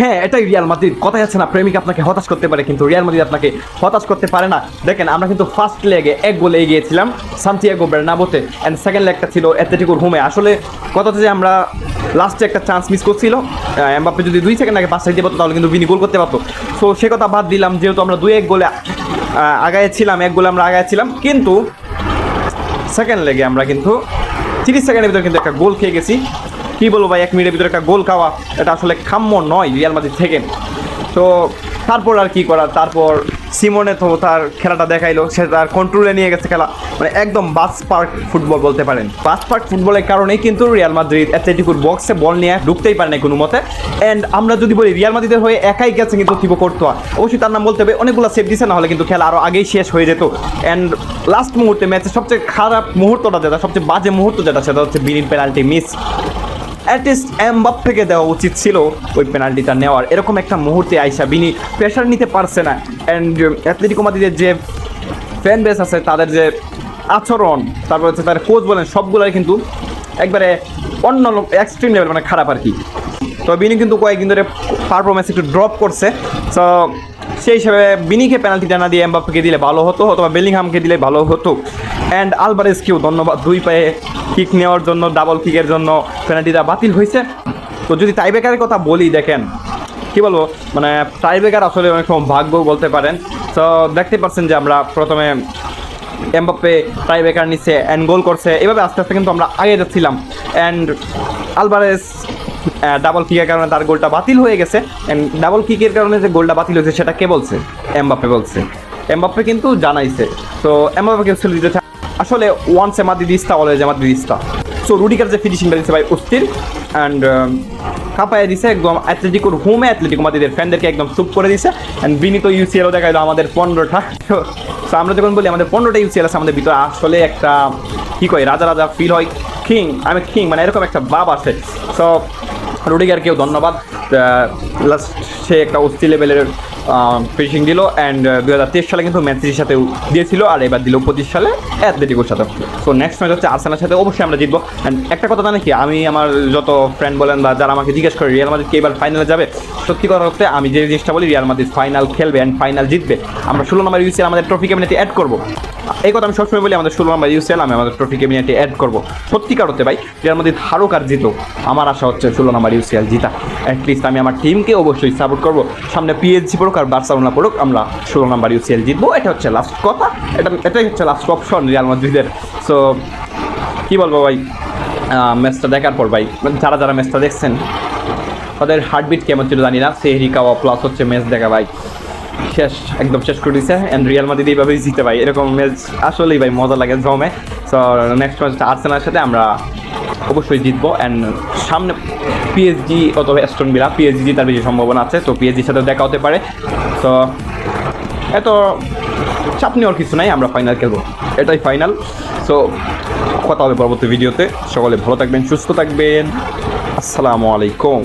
হ্যাঁ এটাই Real Madrid কথাই আছে না, প্রেমিক আপনাকে হতাশ করতে পারে, কিন্তু রিয়াল মাদ্রিদ আপনাকে হতাশ করতে পারে না। দেখেন, আমরা কিন্তু ফার্স্ট লেগে এক গোলে এগিয়েছিলাম সান্তিয়াগো বেরনাবোতে অ্যান্ড সেকেন্ড লেগটা ছিল অ্যাথলেটিকোর হোমে আসলে কথা যে আমরা লাস্টে একটা চান্স মিস করছিল এমবাপ্পে যদি দুই সেকেন্ড আগে পাঁচটা দিতে পারতো তাহলে কিন্তু বিনি গোল করতে পারতো। সো সে কথা বাদ দিলাম, যেহেতু আমরা দুই এক গোলে আগায় ছিলাম এক গোলে আমরা আগায় ছিলাম কিন্তু সেকেন্ড লেগে আমরা কিন্তু তিরিশ সেকেন্ডের ভিতরে কিন্তু একটা গোল খেয়ে গেছি। কি বলব ভাই, এক মিনিটের ভিতরে একটা গোল খাওয়া, এটা আসলে কাম্য নয় রিয়াল মাদ্রিদ থেকে। তো তারপর আর কি করার, তারপর সিমনে তো তার খেলাটা দেখাইলো, সে তার কন্ট্রোলে নিয়ে গেছে খেলা। মানে একদম বাস পার্ক ফুটবল বলতে পারেন। বাস পার্ক ফুটবলের কারণেই কিন্তু রিয়াল মাদ্রিদ অ্যাথলেটিকুর বক্সে বল নিয়ে ঢুকতেই পারে না কোনো মতে। অ্যান্ড আমরা যদি বলি রিয়াল মাদ্রিদের হয়ে একাই গেছে কিন্তু থিবো করতোয়া। অবশ্যই তার নাম বলতে হবে, অনেকগুলো সেভ দিছে না হলে কিন্তু খেলা আরও আগেই শেষ হয়ে যেত। অ্যান্ড লাস্ট মুহূর্তে ম্যাচের সবচেয়ে খারাপ মুহূর্তটা যেটা, সবচেয়ে বাজে মুহূর্ত যেটা, সেটা হচ্ছে বিনির পেনাল্টি মিস অ্যাটলিস্ট এমবাপ্পেকে দেওয়া উচিত ছিল। ওই পেনাল্টিটা নেওয়ার। এরকম একটা মুহূর্তে আইসা বিনি প্রেশার নিতে পারছে না। অ্যান্ড অ্যাথলেটিকো মাদ্রিদের যে ফ্যান বেস আছে, তাদের যে আচরণ, তারপর হচ্ছে তার কোচ বলেন, সবগুলোই কিন্তু একবারে অন্য এক্সট্রিম লেভেল মানে খারাপ আর কি। তো বিনি কিন্তু কয়েকদিন ধরে পারফরমেন্স একটু ড্রপ করছে। সো সেই হিসাবে বিনিকে পেনাল্টিটা না দিয়ে এমবাপ্পেকে দিলে ভালো হতো, অথবা বেলিংহামকে দিলে ভালো হতো। অ্যান্ড আলবারেজকেও ধন্যবাদ, দুই পায়ে কিক নেওয়ার জন্য ডাবল কিকের জন্য পেনাল্টিটা বাতিল হয়েছে। তো যদি টাইব্রেকারের কথা বলি, দেখেন, কি বলব মানে টাইব্রেকার আসলে অনেক সময় ভাগ্য বলতে পারেন। তো দেখতে পাচ্ছেন যে আমরা প্রথমে এমবাপ্পে টাই ব্রেকার নিচ্ছে অ্যান্ড গোল করছে। এভাবে আস্তে আস্তে কিন্তু আমরা আগে যাচ্ছিলাম। অ্যান্ড আলবারেস ডাবল কিকের কারণে তার গোলটা বাতিল হয়ে গেছে। ডাবল কিকের কারণে যে গোলটা বাতিল হয়েছে, সেটা কে বলছে? এমবাপ্পে বলছে। এমবাপ্পে কিন্তু জানাইছে। তো এমবাপ্পে ছিল দিতে আসলে once a Madridista always a Madridista so Rudiger যে ফিনিশিংটা দিচ্ছে ভাই, অস্থির। অ্যান্ড কাপায় দিছে একদম অ্যাথলেটিকোর হোমে অ্যাথলেটিকো মাদ্রিদের ফ্যানদেরকে একদম চুপ করে দিছে। অ্যান্ড বিনীত ইউসিএলও ইউসিএলও দেখাইলো আমাদের পনেরোটা। সো আমরা যখন বলি, আমাদের পনেরোটা ইউসিএল আছে, আমাদের ভিতরে আসলে একটা, কী কয় রাজা রাজা ফিল হয়। কিং আমি কিং মানে এরকম একটা ভাব আছে। সো রুডিগারকেও ধন্যবাদ। লাস্ট সে একটা অস্থি লেভেলের ফিনিশিং দিল অ্যান্ড দু হাজার তেইশ সালে কিন্তু ম্যানসিটির সাথে দিয়েছিল আর এবার দিল পঁচিশ সালে অ্যাথলেটিকোর সাথে। সো নেক্সট ম্যাচ হচ্ছে আর্সেনার সাথে অবশ্যই আমরা জিতবো। অ্যান্ড একটা কথা জানি কি, আমি আমার যত ফ্রেন্ড বলেন বা যারা আমাকে জিজ্ঞেস করে রিয়াল মাদ্রিদ এবার ফাইনালে যাবে, সত্যি কথা হচ্ছে আমি যে জিনিসটা বলি রিয়াল মাদ্রিদ ফাইনাল খেলবে অ্যান্ড ফাইনাল জিতবে। আমরা ষোলো নম্বর ইউসিএল আমাদের ট্রফি ক্যাবিনেটে অ্যাড করব। এই কথা আমি সবসময় বলি, আমাদের ষোলো নম্বর ইউসিএল আমি আমাদের ট্রফি ক্যাবিনেটে অ্যাড করব। সত্যিকার হতে ভাই রিয়াল মাদ্রিদ হারুক আর জিতো আমার আশা হচ্ছে ষোলো নম্বর ইউসিএল জিতা। অ্যাটলিস্ট আমি আমার টিমকে অবশ্যই সাপোর্ট করব। সামনে পিএইচজি পড়ুক আর বার্সেলোনা পড়ুক, আমরা ষোলো নাম্বার ইউসিএল জিতবো। এটা হচ্ছে লাস্ট কথা। এটা, এটাই হচ্ছে লাস্ট অপশন রিয়াল মাদ্রিদের সো কী বলব ভাই? ম্যাচটা দেখার পর ভাই যারা যারা ম্যাচটা দেখছেন, তাদের হার্টবিট কেমন ছিল জানি না। সেহরি কাওয়া প্লাস হচ্ছে ম্যাচ দেখা ভাই। শেষ, একদম শেষ করে দিছে। অ্যান্ড রিয়াল মাদ্রিদ এইভাবেই জিতে ভাই। এরকম ম্যাচ আসলেই ভাই মজা লাগে জমে। সো নেক্সট ম্যাচটা আর্সেনার সাথে, আমরা অবশ্যই জিতবো। অ্যান্ড সামনে পিএসজি অথবা অ্যাস্টন বিলা পিএসজি জেতার বেশি সম্ভাবনা আছে, তো পিএসজির সাথে দেখা হতে পারে। তো এত চাপ নেওয়ার কিছু নাই, আমরা ফাইনাল খেলব। এটাই ফাইনাল সো কথা হবে পরবর্তী ভিডিওতে সকলে ভালো থাকবেন, সুস্থ থাকবেন। আসসালামু আলাইকুম।